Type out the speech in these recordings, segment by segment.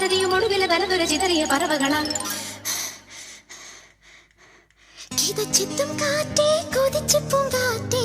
பாரதியும் ஒழுவில வரதுர சிதறிய பறவைகளா கீத சித்தம் காற்றே கொதிச்சு பூங்காற்றே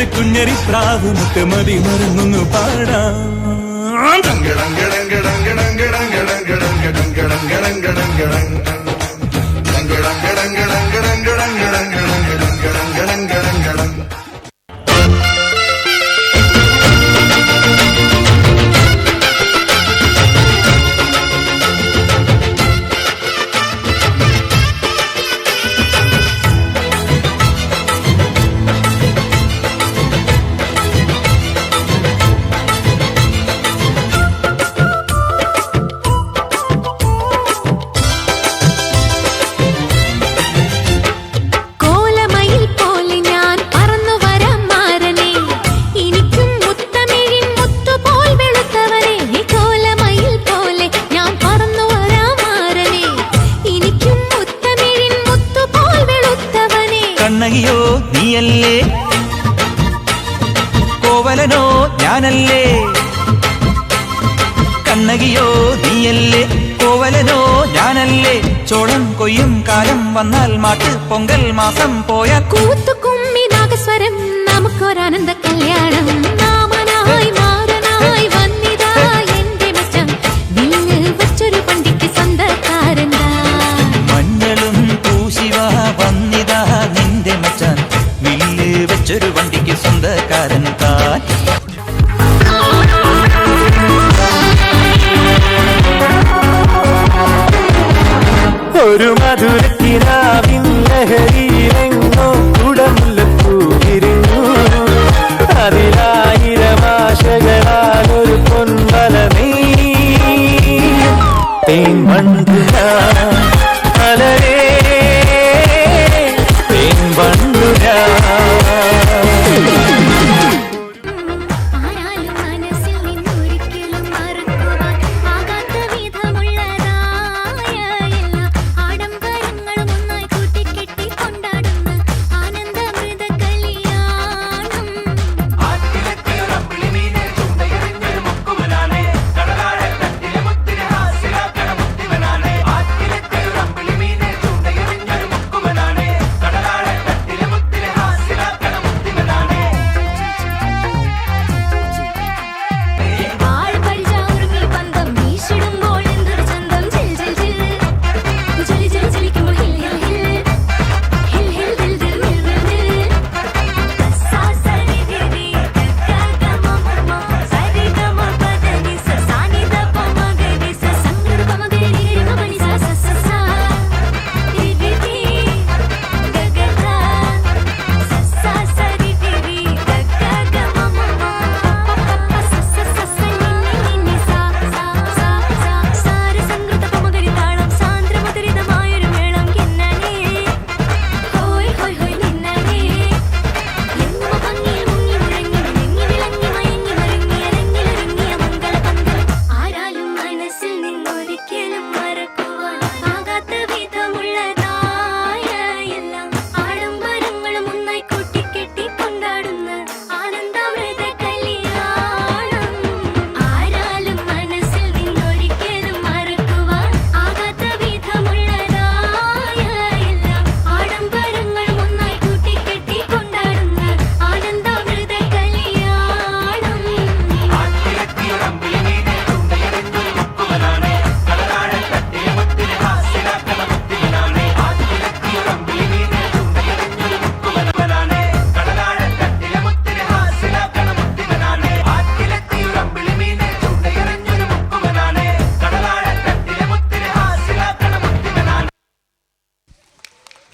രണ്ട് കുഞ്ഞരി പ്രാവ് മുട്ടുമതി മറന്നൊന്ന് പാടാം നീയല്ലേ? കോവലനോ ഞാനല്ലേ? കണ്ണകിയോ നീയല്ലേ? കോവലനോ ഞാനല്ലേ? ചോളം കൊയ്യും കാലം വന്നാൽ മാട്ട് പൊങ്കൽ മാസം പോയാൽ കൂത്തുകുമ്മി നാഗസ്വരം നമുക്കൊരാനന്ദ കല്യാണം. ഒരു മധുരക്കിരാവിൻ ലഹരിയിലെങ്ങോ കുടമുല്ലപ്പൂ വിരിഞ്ഞു അതിലായിരം ആശകളാൽ ഒരു പൊൻവലമേ നീ തേൻ മണ്ണ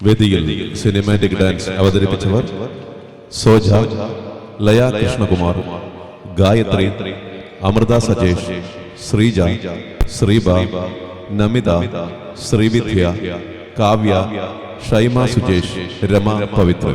വേദിയിൽ സിനിമാറ്റിക് ഡാൻസ് അവതരിപ്പിച്ചവർ സോജ ലയ കൃഷ്ണകുമാർ ഗായത്രി അമൃത സജേഷ് ശ്രീജ ശ്രീബ നമിത ശ്രീവിദ്യ കാവ്യ ഷൈമ സുജേഷ് രമ പവിത്ര.